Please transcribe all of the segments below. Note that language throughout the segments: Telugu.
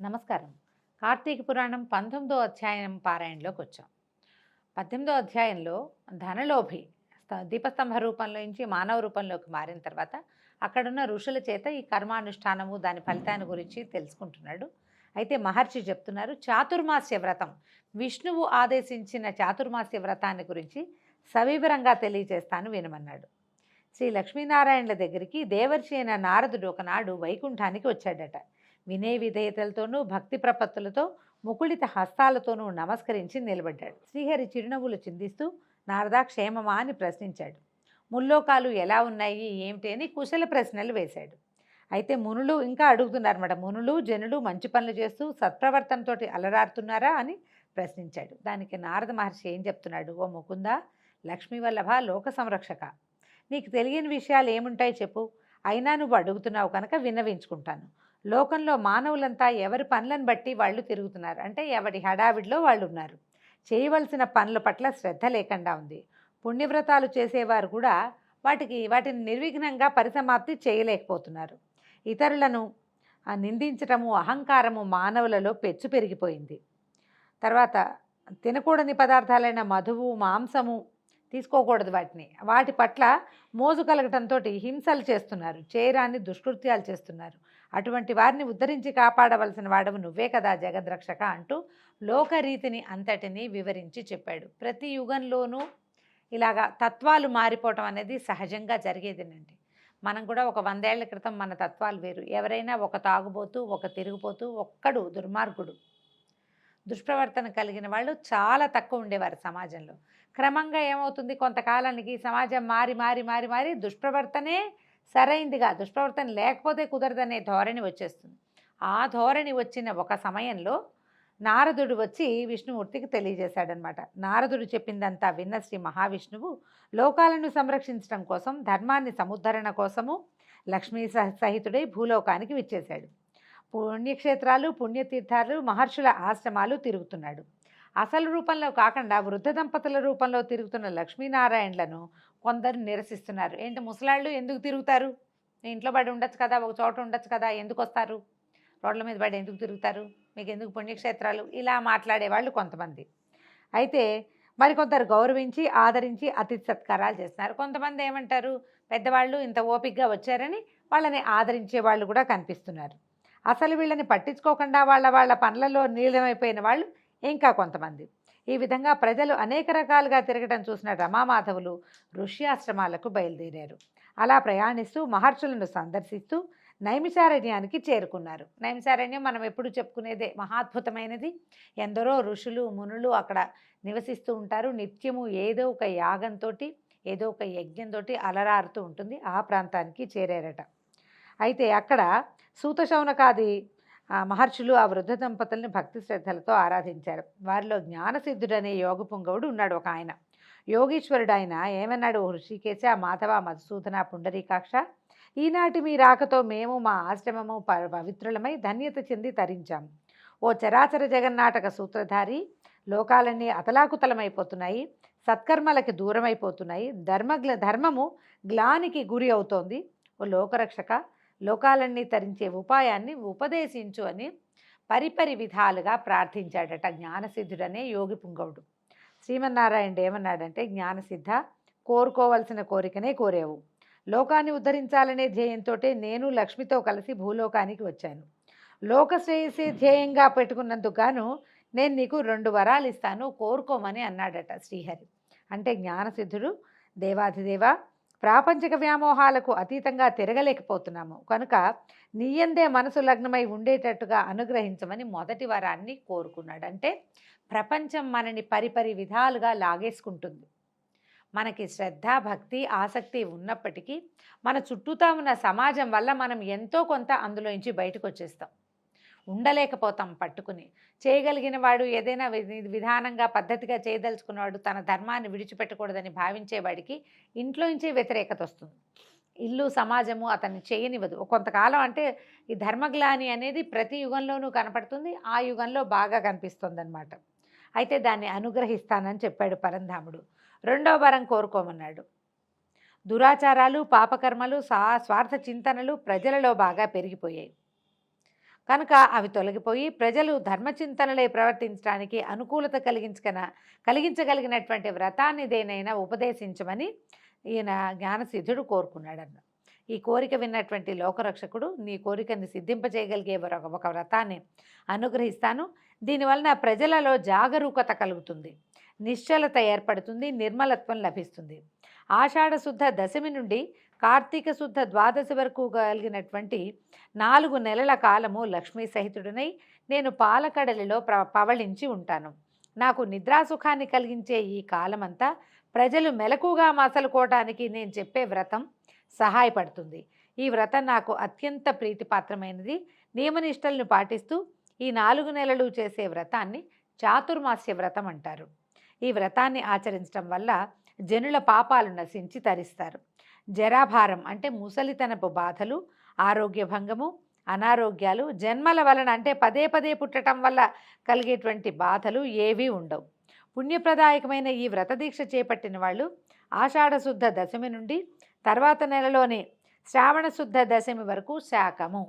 నమస్కారం. కార్తీక పురాణం పంతొమ్మిదో అధ్యాయం పారాయణలోకి వచ్చాం. పద్దెనిమిదో అధ్యాయంలో ధనలోభి దీపస్తంభ రూపంలో నుంచి మానవ రూపంలోకి మారిన తర్వాత అక్కడున్న ఋషుల చేత ఈ కర్మానుష్ఠానము దాని ఫలితాన్ని గురించి తెలుసుకుంటున్నాడు. అయితే మహర్షి చెప్తున్నారు చాతుర్మాస్య వ్రతం. విష్ణువు ఆదేశించిన చాతుర్మాస్య వ్రతాన్ని గురించి సవివరంగా తెలియజేస్తాను వినమన్నాడు. శ్రీ లక్ష్మీనారాయణల దగ్గరికి దేవర్షి అయిన నారదుడు ఒకనాడు వైకుంఠానికి వచ్చాడట. వినయ విధేయతలతోనూ భక్తి ప్రపత్తులతో ముకుళిత హస్తాలతోనూ నమస్కరించి నిలబడ్డాడు. శ్రీహరి చిరునవ్వులు చిందిస్తూ నారదా క్షేమమా? అని ప్రశ్నించాడు. ముల్లోకాలు ఎలా ఉన్నాయి? ఏమిటి? అని కుశల ప్రశ్నలు వేశాడు. అయితే మునులు ఇంకా అడుగుతున్నారు అనమాట మునులు జనులు మంచి పనులు చేస్తూ సత్ప్రవర్తనతో అలరారుతున్నారా అని ప్రశ్నించాడు. దానికి నారద మహర్షి ఏం చెప్తున్నాడు? ఓ ముకుంద లక్ష్మీ వల్లభ లోక సంరక్షక. నీకు తెలియని విషయాలు ఏముంటాయి చెప్పు. అయినా నువ్వు అడుగుతున్నావు కనుక విన్నవించుకుంటాను. లోకంలో మానవులంతా ఎవరి పనులను బట్టి వాళ్ళు తిరుగుతున్నారు? అంటే ఎవరి హడావిడిలో వాళ్ళు ఉన్నారు? చేయవలసిన పనుల పట్ల శ్రద్ధ లేకుండా ఉంది. పుణ్యవ్రతాలు చేసేవారు కూడా వాటికి వాటిని నిర్విఘ్నంగా పరిసమాప్తి చేయలేకపోతున్నారు. ఇతరులను నిందించటము అహంకారము మానవులలో పెచ్చు పెరిగిపోయింది. తర్వాత తినకూడని పదార్థాలైన మధువు మాంసము తీసుకోకూడదు వాటిని. వాటి పట్ల మోజు కలగటంతో హింసలు చేస్తున్నారు చేయరాని దుష్కృత్యాలు చేస్తున్నారు. అటువంటి వారిని ఉద్ధరించి కాపాడవలసిన వాడవు నువ్వే కదా జగద్రక్షక అంటూ లోకరీతిని అంతటిని వివరించి చెప్పాడు. ప్రతి యుగంలోనూ ఇలాగా తత్వాలు మారిపోవటం అనేది సహజంగా జరిగేదేనండి. మనం కూడా ఒక వందేళ్ళ క్రితం మన తత్వాలు వేరు. ఎవరైనా ఒక తాగుబోతూ ఒక తిరిగిపోతూ ఒక్కడు దుర్మార్గుడు. దుష్ప్రవర్తన కలిగిన వాళ్ళు చాలా తక్కువ ఉండేవారు సమాజంలో. క్రమంగా ఏమవుతుంది? కొంతకాలానికి సమాజం మారి మారి మారి మారి దుష్ప్రవర్తనే సరైందిగా దుష్ప్రవర్తన లేకపోతే కుదరదనే ధోరణి వచ్చేస్తుంది. ఆ ధోరణి వచ్చిన ఒక సమయంలో నారదుడు వచ్చి విష్ణుమూర్తికి తెలియజేశాడనమాట. నారదుడు చెప్పిందంతా విన్న శ్రీ మహావిష్ణువు లోకాలను సంరక్షించడం కోసం ధర్మాన్ని సముద్ధరణ కోసము లక్ష్మీ సహ- సహితుడై భూలోకానికి విచ్చేశాడు. పుణ్యక్షేత్రాలు పుణ్యతీర్థాలు మహర్షుల ఆశ్రమాలు తిరుగుతున్నాడు. అసలు రూపంలో కాకుండా వృద్ధ దంపతుల రూపంలో తిరుగుతున్న లక్ష్మీనారాయణలను కొందరు నిరసిస్తున్నారు. ఏంటి ముసలాళ్ళు ఎందుకు తిరుగుతారు? ఇంట్లో పడి ఉండొచ్చు కదా ఒక చోట ఉండొచ్చు కదా ఎందుకు వస్తారు? రోడ్ల మీద పడి ఎందుకు తిరుగుతారు? మీకు ఎందుకు పుణ్యక్షేత్రాలు? ఇలా మాట్లాడేవాళ్ళు కొంతమంది. అయితే మరికొందరు గౌరవించి ఆదరించి అతిథి సత్కారాలు చేస్తున్నారు. కొంతమంది ఏమంటారు? పెద్దవాళ్ళు ఇంత ఓపికగా వచ్చారని వాళ్ళని ఆదరించే వాళ్ళు కూడా కనిపిస్తున్నారు. అసలు వీళ్ళని పట్టించుకోకుండా వాళ్ళ వాళ్ళ పనులలో నీలమైపోయిన వాళ్ళు ఇంకా కొంతమంది. ఈ విధంగా ప్రజలు అనేక రకాలుగా తిరగటం చూసిన రమామాధవులు ఋష్యాశ్రమాలకు బయలుదేరారు. అలా ప్రయాణిస్తూ మహర్షులను సందర్శిస్తూ నైమిసారణ్యానికి చేరుకున్నారు. నైమిసారణ్యం మనం ఎప్పుడు చెప్పుకునేదే మహాద్భుతమైనది. ఎందరో ఋషులు మునులు అక్కడ నివసిస్తూ ఉంటారు. నిత్యము ఏదో ఒక యాగంతో ఏదో ఒక యజ్ఞంతో అలరారుతూ ఉంటుంది. ఆ ప్రాంతానికి చేరారట. అయితే అక్కడ సూతశౌనకాది మహర్షులు ఆ వృద్ధ దంపతుల్ని భక్తి శ్రద్ధలతో ఆరాధించారు. వారిలో జ్ఞానసిద్ధుడనే యోగ పుంగవుడు ఉన్నాడు ఒక ఆయన. యోగీశ్వరుడు ఆయన. ఏమన్నాడు "ఓ హృషికేశ మాధవ మధుసూదన పుండరీకాక్ష? ఈనాటి మీ రాకతో మేము మా ఆశ్రమము ప- పవిత్రులమై ధన్యత చెంది తరించాము ఓ చరాచర జగన్నాటక సూత్రధారి లోకాలన్నీ అతలాకుతలమైపోతున్నాయి సత్కర్మలకి దూరమైపోతున్నాయి ధర్మ ధర్మము గ్లానికి గురి అవుతోంది. ఓ లోకరక్షక లోకాలన్నీ తరించే ఉపాయాన్ని ఉపదేశించు అని పరిపరి విధాలుగా ప్రార్థించాడట జ్ఞానసిద్ధుడనే యోగి పుంగవుడు. శ్రీమన్నారాయణుడు ఏమన్నాడంటే జ్ఞానసిద్ధ కోరుకోవలసిన కోరికనే కోరేవు. లోకాన్ని ఉద్ధరించాలనే ధ్యేయంతో నేను లక్ష్మితో కలిసి భూలోకానికి వచ్చాను. లోక శ్రేయసే ధ్యేయంగా పెట్టుకున్నందుకు గాను నేను నీకు రెండు వరాలు ఇస్తాను కోరుకోమని అన్నాడట శ్రీహరి. అంటే జ్ఞానసిద్ధుడు దేవాధిదేవ ప్రాపంచిక వ్యామోహాలకు అతీతంగా తిరగలేకపోతున్నాము. కనుక నీయందే మనసు లగ్నమై ఉండేటట్టుగా అనుగ్రహించమని మొదటి వరాన్ని కోరుకున్నాడు. అంటే ప్రపంచం మనని పరిపరి విధాలుగా లాగేసుకుంటుంది. మనకి శ్రద్ధ భక్తి ఆసక్తి ఉన్నప్పటికీ మన చుట్టూతా ఉన్న సమాజం వల్ల మనం ఎంతో కొంత అందులోంచి బయటకు వచ్చేస్తాం ఉండలేకపోతాం పట్టుకుని. చేయగలిగిన వాడు ఏదైనా విధానంగా పద్ధతిగా చేయదలుచుకున్నవాడు తన ధర్మాన్ని విడిచిపెట్టకూడదని భావించేవాడికి ఇంట్లోంచే వ్యతిరేకత వస్తుంది. ఇల్లు సమాజము అతన్ని చేయనివ్వదు. కొంతకాలం అంటే ఈ ధర్మగ్లాని అనేది ప్రతి యుగంలోనూ కనపడుతుంది. ఆ యుగంలో బాగా కనిపిస్తుంది అనమాట అయితే దాన్ని అనుగ్రహిస్తానని చెప్పాడు పరంధాముడు. రెండో వరం కోరుకోమన్నాడు. దురాచారాలు పాపకర్మలు సా స్వార్థ చింతనలు ప్రజలలో బాగా పెరిగిపోయాయి. కనుక అవి తొలగిపోయి ప్రజలు ధర్మచింతనలై ప్రవర్తించడానికి అనుకూలత కలిగించగన కలిగించగలిగినటువంటి వ్రతాన్ని దేనైనా ఉపదేశించమని ఈయన జ్ఞానసిద్ధుడు కోరుకున్నాడన్న. ఈ కోరిక విన్నటువంటి లోకరక్షకుడు నీ కోరికని సిద్ధింపచేయగలిగే ఒక వ్రతాన్ని అనుగ్రహిస్తాను. దీనివలన ప్రజలలో జాగరూకత కలుగుతుంది. నిశ్చలత ఏర్పడుతుంది నిర్మలత్వం లభిస్తుంది. ఆషాఢ శుద్ధ దశమి నుండి కార్తీక శుద్ధ ద్వాదశి వరకు కలిగినటువంటి నాలుగు నెలల కాలము లక్ష్మీ సహితుడినై నేను పాలకడలిలో ప్ర పవళించి ఉంటాను. నాకు నిద్రాసుఖాన్ని కలిగించే ఈ కాలమంతా ప్రజలు మెలకుగా మసలుకోవటానికి నేను చెప్పే వ్రతం సహాయపడుతుంది. ఈ వ్రతం నాకు అత్యంత ప్రీతిపాత్రమైనది. నియమనిష్టలను పాటిస్తూ ఈ నాలుగు నెలలు చేసే వ్రతాన్ని చాతుర్మాస్య వ్రతం అంటారు. ఈ వ్రతాన్ని ఆచరించడం వల్ల జనుల పాపాలు నశించి తరిస్తారు. జరాభారం అంటే ముసలితనపు బాధలు ఆరోగ్య భంగము అనారోగ్యాలు జన్మల వలన అంటే పదే పదే పుట్టడం వల్ల కలిగేటువంటి బాధలు ఏవీ ఉండవు. పుణ్యప్రదాయకమైన ఈ వ్రతదీక్ష చేపట్టిన వాళ్ళు ఆషాఢశుద్ధ దశమి నుండి తర్వాత నెలలోని శ్రావణశుద్ధ దశమి వరకు శాకము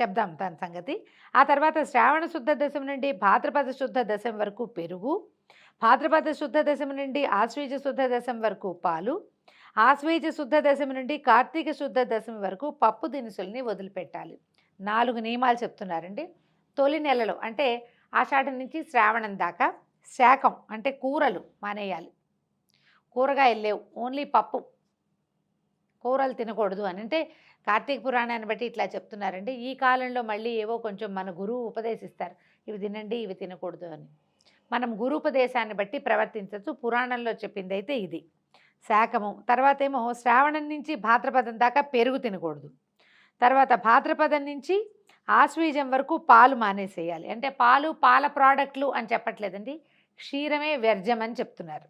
చెప్దాం దాని సంగతి. ఆ తర్వాత శ్రావణ శుద్ధ దశమి నుండి భాద్రపద శుద్ధ దశమి వరకు పెరుగు భాద్రపద శుద్ధ దశమి నుండి ఆశ్వేజ శుద్ధ దశమి వరకు పాలు ఆశ్వీజ శుద్ధ దశమి నుండి కార్తీక శుద్ధ దశమి వరకు పప్పు దినుసుల్ని వదిలిపెట్టాలి. నాలుగు నియమాలు చెప్తున్నారండి. తొలి నెలలో అంటే ఆషాఢం నుంచి శ్రావణం దాకా శాకం అంటే కూరలు మానేయాలి. కూరగాయలు లేవు ఓన్లీ పప్పు. కూరలు తినకూడదు అని అంటే కార్తీక పురాణాన్ని బట్టి ఇట్లా చెప్తున్నారండి. ఈ కాలంలో మళ్ళీ ఏవో కొంచెం మన గురువు ఉపదేశిస్తారు. ఇవి తినండి ఇవి తినకూడదు అని. మనం గురుపదేశాన్ని బట్టి ప్రవర్తించవచ్చు పురాణంలో చెప్పింది అయితే ఇది. శాకము. తర్వాత ఏమో శ్రావణం నుంచి భాద్రపదం దాకా పెరుగు తినకూడదు. తర్వాత భాద్రపదం నుంచి ఆశ్వీజం వరకు పాలు మానేసేయాలి. అంటే పాలు పాల ప్రోడక్ట్లు అని చెప్పట్లేదండి. క్షీరమే వ్యర్జం అని చెప్తున్నారు.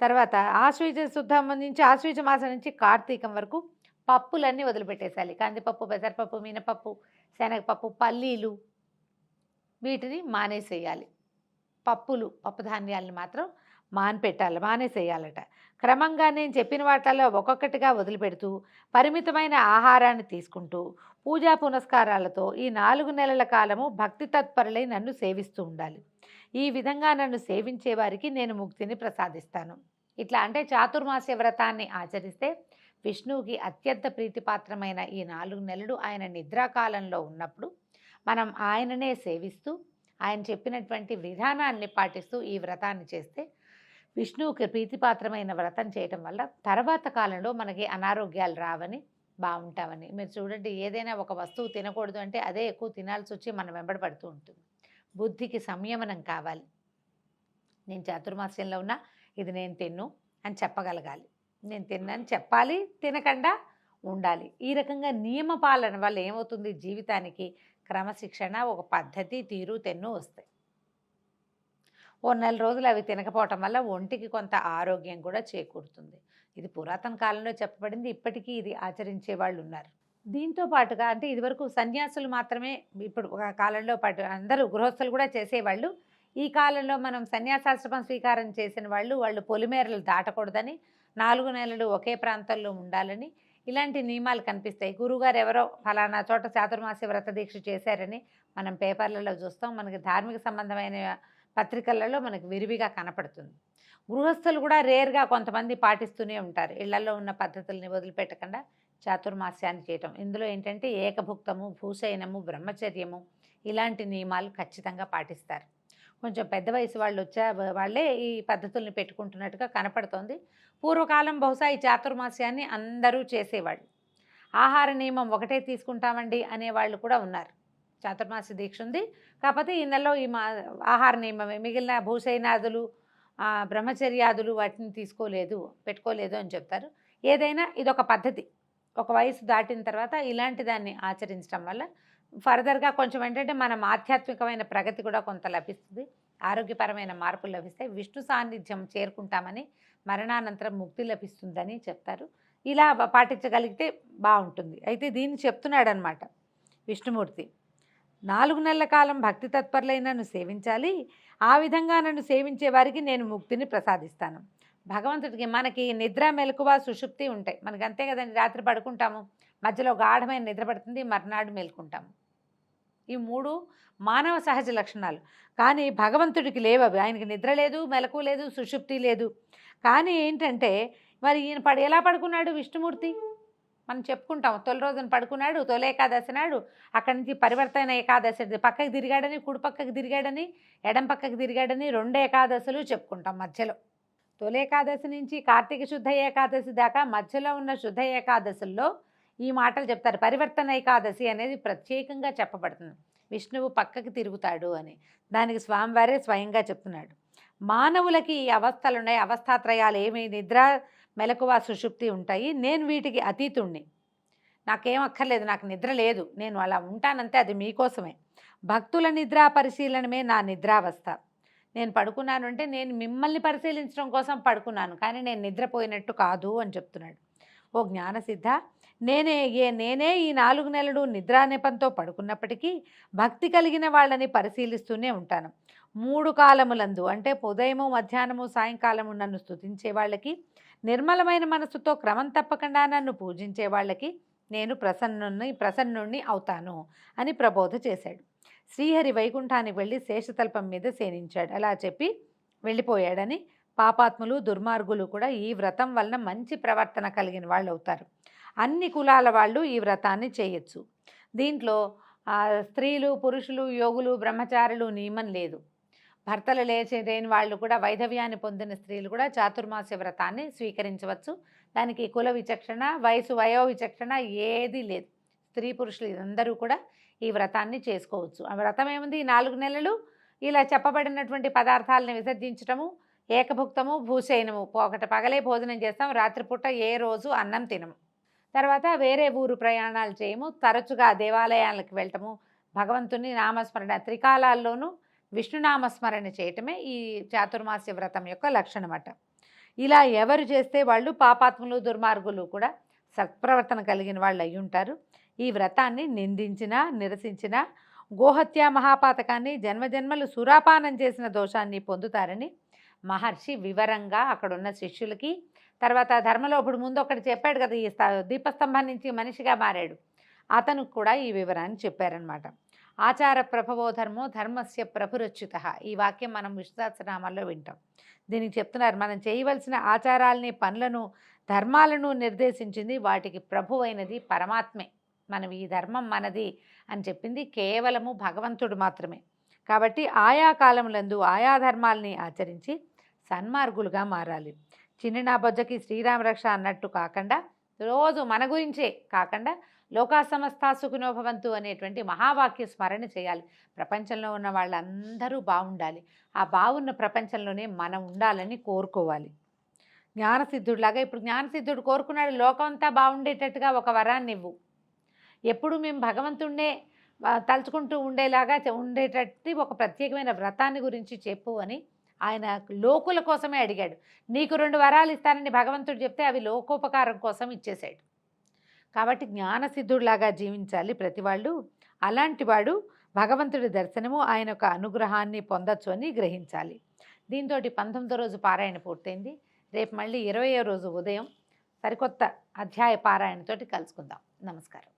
తర్వాత ఆశ్వీజ శుద్ధం నుంచి ఆశ్వీజ మాసం నుంచి కార్తీకం వరకు పప్పులన్నీ వదిలిపెట్టేసాలి కందిపప్పు పెసరపప్పు మినపప్పు శనగపప్పు పల్లీలు వీటిని మానేసేయాలి. పప్పులు పప్పు ధాన్యాలను మాత్రం మానిపెట్టాలి మానేసేయాలట. క్రమంగా నేను చెప్పిన వాటిల్లో ఒక్కొక్కటిగా వదిలిపెడుతూ పరిమితమైన ఆహారాన్ని తీసుకుంటూ పూజా పునస్కారాలతో ఈ నాలుగు నెలల కాలము భక్తి తత్పరులై నన్ను సేవిస్తూ ఉండాలి. ఈ విధంగా నన్ను సేవించే వారికి నేను ముక్తిని ప్రసాదిస్తాను. ఇట్లా అంటే చాతుర్మాస్య వ్రతాన్ని ఆచరిస్తే విష్ణువుకి అత్యంత ప్రీతిపాత్రమైన ఈ నాలుగు నెలలు ఆయన నిద్రాకాలంలో ఉన్నప్పుడు మనం ఆయననే సేవిస్తూ ఆయన చెప్పినటువంటి విధానాన్ని పాటిస్తూ ఈ వ్రతాన్ని చేస్తే విష్ణువుకి ప్రీతిపాత్రమైన వ్రతం చేయటం వల్ల తర్వాత కాలంలో మనకి అనారోగ్యాలు రావని బాగుంటామని. మీరు చూడండి ఏదైనా ఒక వస్తువు తినకూడదు అంటే అదే ఎక్కువ తినాల్సి వచ్చి మనం వెంబడపడుతూ ఉంటుంది. బుద్ధికి సంయమనం కావాలి. నేను చాతుర్మాస్యంలో ఉన్నా ఇది నేను తిన్ను అని చెప్పగలగాలి. నేను తిన్నాను చెప్పాలి తినకుండా ఉండాలి. ఈ రకంగా నియమ పాలన వల్ల ఏమవుతుంది? జీవితానికి క్రమశిక్షణ ఒక పద్ధతి తీరు తెన్ను వస్తాయి. ఓ నెల రోజులు అవి తినకపోవటం వల్ల ఒంటికి కొంత ఆరోగ్యం కూడా చేకూరుతుంది. ఇది పురాతన కాలంలో చెప్పబడింది ఇప్పటికీ ఇది ఆచరించే వాళ్ళు ఉన్నారు. దీంతో పాటుగా అంటే ఇదివరకు సన్యాసులు మాత్రమే ఇప్పుడు ఒక కాలంలో పాటు అందరూ గృహస్థులు కూడా చేసేవాళ్ళు. ఈ కాలంలో మనం సన్యాసాశ్రమం స్వీకారం చేసిన వాళ్ళు వాళ్ళు పొలిమేరలు దాటకూడదని నాలుగు నెలలు ఒకే ప్రాంతంలో ఉండాలని ఇలాంటి నియమాలు కనిపిస్తాయి. గురువుగారు ఎవరో ఫలానా చోట చాతుర్మాసి వ్రత దీక్ష చేశారని మనం పేపర్లలో చూస్తాం. మనకి ధార్మిక సంబంధమైన పత్రికలలో మనకు విరివిగా కనపడుతుంది. గృహస్థులు కూడా రేర్గా కొంతమంది పాటిస్తూనే ఉంటారు. ఇళ్ళలో ఉన్న పద్ధతుల్ని వదిలిపెట్టకుండా చాతుర్మాస్యాన్ని చేయటం. ఇందులో ఏంటంటే ఏకభుక్తము భూశయనము బ్రహ్మచర్యము ఇలాంటి నియమాలు ఖచ్చితంగా పాటిస్తారు. కొంచెం పెద్ద వయసు వాళ్ళు వచ్చా వాళ్ళే ఈ పద్ధతుల్ని పెట్టుకుంటున్నట్టుగా కనపడుతోంది. పూర్వకాలం బహుశా ఈ చాతుర్మాస్యాన్ని అందరూ చేసేవాళ్ళు. ఆహార నియమం ఒకటే తీసుకుంటామండి అనేవాళ్ళు కూడా ఉన్నారు. చాతుర్మాస దీక్ష ఉంది. కాకపోతే ఈ నెలలో ఈ మా ఆహార నియమమే. మిగిలిన భూసైనాదులు బ్రహ్మచర్యాదులు వాటిని తీసుకోలేదు పెట్టుకోలేదు అని చెప్తారు. ఏదైనా ఇదొక పద్ధతి. ఒక వయసు దాటిన తర్వాత ఇలాంటి దాన్ని ఆచరించడం వల్ల ఫర్దర్గా కొంచెం ఏంటంటే మనం ఆధ్యాత్మికమైన ప్రగతి కూడా కొంత లభిస్తుంది. ఆరోగ్యపరమైన మార్పులు లభిస్తాయి. విష్ణు సాన్నిధ్యం చేరుకుంటామని మరణానంతరం ముక్తి లభిస్తుందని చెప్తారు. ఇలా పాటించగలిగితే బాగుంటుంది. అయితే దీన్ని చెప్తున్నాడు అనమాట విష్ణుమూర్తి. నాలుగు నెలల కాలం భక్తి తత్పరులై నన్ను సేవించాలి. ఆ విధంగా నన్ను సేవించే వారికి నేను ముక్తిని ప్రసాదిస్తాను. భగవంతుడికి మనకి నిద్ర మెలకువ సుషుప్తి ఉంటాయి. మనకి అంతే కదండి. రాత్రి పడుకుంటాము. మధ్యలో గాఢమైన నిద్ర పడుతుంది. మర్నాడు మేల్కుంటాము. ఈ మూడు మానవ సహజ లక్షణాలు. కానీ భగవంతుడికి లేవు అవి. ఆయనకి నిద్ర లేదు మెలకు లేదు సుషుప్తి లేదు. కానీ ఏంటంటే మరి ఈయన పడి ఎలా పడుకున్నాడు విష్ణుమూర్తి? మనం చెప్పుకుంటాం తొలి రోజున పడుకున్నాడు తొలి ఏకాదశి నాడు అక్కడి నుంచి పరివర్తన ఏకాదశి పక్కకి తిరిగాడని కుడి పక్కకి తిరిగాడని ఎడం పక్కకి తిరిగాడని రెండు ఏకాదశులు చెప్పుకుంటాం మధ్యలో. తొలి ఏకాదశి నుంచి కార్తీక శుద్ధ ఏకాదశి దాకా మధ్యలో ఉన్న శుద్ధ ఏకాదశుల్లో ఈ మాటలు చెప్తారు. పరివర్తన ఏకాదశి అనేది ప్రత్యేకంగా చెప్పబడుతుంది. విష్ణువు పక్కకి తిరుగుతాడు అని. దానికి స్వామివారే స్వయంగా చెప్తున్నాడు. మానవులకి ఈ అవస్థలు ఉన్నాయి అవస్థాత్రయాలు ఏమి? నిద్ర మెలకువ సుషుప్తి ఉంటాయి. నేను వీటికి అతీతుణ్ణి. నాకేం అక్కర్లేదు. నాకు నిద్ర లేదు. నేను అలా ఉంటానంతే అది మీకోసమే. భక్తుల నిద్రా పరిశీలనమే నా నిద్రావస్థ. నేను పడుకున్నాను అంటే నేను మిమ్మల్ని పరిశీలించడం కోసం పడుకున్నాను. కానీ నేను నిద్రపోయినట్టు కాదు అని చెప్తున్నాడు. ఓ జ్ఞానసిద్ధ నేనే ఏ నేనే ఈ నాలుగు నెలలు నిద్రా నెపంతో పడుకున్నప్పటికీ భక్తి కలిగిన వాళ్ళని పరిశీలిస్తూనే ఉంటాను. మూడు కాలములందు అంటే ఉదయము మధ్యాహ్నము సాయంకాలము నన్ను స్తుతించే వాళ్ళకి నిర్మలమైన మనసుతో క్రమం తప్పకుండా నన్ను పూజించే వాళ్ళకి నేను ప్రసన్నుని ప్రసన్నుణ్ణి అవుతాను అని ప్రబోధ చేశాడు. శ్రీహరి వైకుంఠానికి వెళ్ళి శేషతల్పం మీద సేనించాడు అలా చెప్పి వెళ్ళిపోయాడని పాపాత్ములు దుర్మార్గులు కూడా ఈ వ్రతం వలన మంచి ప్రవర్తన కలిగిన వాళ్ళు అవుతారు అన్ని కులాల వాళ్ళు ఈ వ్రతాన్ని చేయొచ్చు. దీంట్లో స్త్రీలు పురుషులు యోగులు బ్రహ్మచారులు నియమం లేదు. భర్తలు లేచి లేని వాళ్ళు కూడా వైధవ్యాన్ని పొందిన స్త్రీలు కూడా చాతుర్మాస్య వ్రతాన్ని స్వీకరించవచ్చు. దానికి కుల విచక్షణ వయసు వయో విచక్షణ ఏది లేదు. స్త్రీ పురుషులు అందరూ కూడా ఈ వ్రతాన్ని చేసుకోవచ్చు. ఆ వ్రతం ఏముంది? ఈ నాలుగు నెలలు ఇలా చెప్పబడినటువంటి పదార్థాలను విసర్జించటము ఏకభుక్తము భూశయనము ఒకటి పగలే భోజనం చేస్తాం రాత్రిపూట ఏ రోజు అన్నం తినము. తర్వాత వేరే ఊరు ప్రయాణాలు చేయము. తరచుగా దేవాలయాలకు వెళ్ళటము భగవంతుని నామస్మరణ త్రికాలాల్లోనూ విష్ణునామస్మరణ చేయటమే ఈ చాతుర్మాస్య వ్రతం యొక్క లక్షణమట. ఇలా ఎవరు చేస్తే వాళ్ళు పాపాత్ములు దుర్మార్గులు కూడా సత్ప్రవర్తన కలిగిన వాళ్ళు అయి ఉంటారు. ఈ వ్రతాన్ని నిందించినా నిరసించినా గోహత్య మహాపాతకాన్ని జన్మజన్మలు సురాపానం చేసిన దోషాన్ని పొందుతారని మహర్షి వివరంగా అక్కడున్న శిష్యులకి తర్వాత ధర్మలోపుడు ముందు ఒకటి చెప్పాడు కదా ఈ దీపస్తంభం నుంచి మనిషిగా మారాడు. అతనికి కూడా ఈ వివరాన్ని చెప్పారనమాట ఆచార ప్రభవో ధర్మో ధర్మస్య ప్రభురచ్యుత. ఈ వాక్యం మనం విశ్వాసనామాల్లో వింటాం. దీనికి చెప్తున్నారు మనం చేయవలసిన ఆచారాలని పనులను ధర్మాలను నిర్దేశించింది వాటికి ప్రభువైనది పరమాత్మే. మనం ఈ ధర్మం మనది అని చెప్పింది కేవలము భగవంతుడు మాత్రమే. కాబట్టి ఆయా కాలములందు ఆయా ధర్మాల్ని ఆచరించి సన్మార్గులుగా మారాలి. చిన్న బొజ్జకి శ్రీరామ రక్ష అన్నట్టు కాకుండా రోజు మన గురించే కాకుండా లోకా సమస్త సుఖినోభవంతు అనేటువంటి మహావాక్య స్మరణ చేయాలి. ప్రపంచంలో ఉన్న వాళ్ళందరూ బాగుండాలి ఆ బాగున్న ప్రపంచంలోనే మనం ఉండాలని కోరుకోవాలి. జ్ఞానసిద్ధుడిలాగా ఇప్పుడు జ్ఞానసిద్ధుడు కోరుకున్నాడు లోకం అంతా బాగుండేటట్టుగా ఒక వరాన్ని ఇవ్వు. ఎప్పుడు మేము భగవంతుణ్ణే తలుచుకుంటూ ఉండేలాగా ఉండేటట్టు ఒక ప్రత్యేకమైన వ్రతాన్ని గురించి చెప్పు అని ఆయన లోకుల కోసమే అడిగాడు. నీకు రెండు వరాలు ఇస్తానని భగవంతుడు చెప్తే అవి లోకోపకారం కోసం ఇచ్చేశాడు. కాబట్టి జ్ఞానసిద్ధుడిలాగా జీవించాలి ప్రతి వాళ్ళు అలాంటి వాడు భగవంతుడి దర్శనము ఆయన యొక్క అనుగ్రహాన్ని పొందొచ్చు అని గ్రహించాలి. దీంతో పంతొమ్మిదో రోజు పారాయణ పూర్తయింది. రేపు మళ్ళీ ఇరవయో రోజు ఉదయం సరికొత్త అధ్యాయ పారాయణతోటి కలుసుకుందాం. నమస్కారం.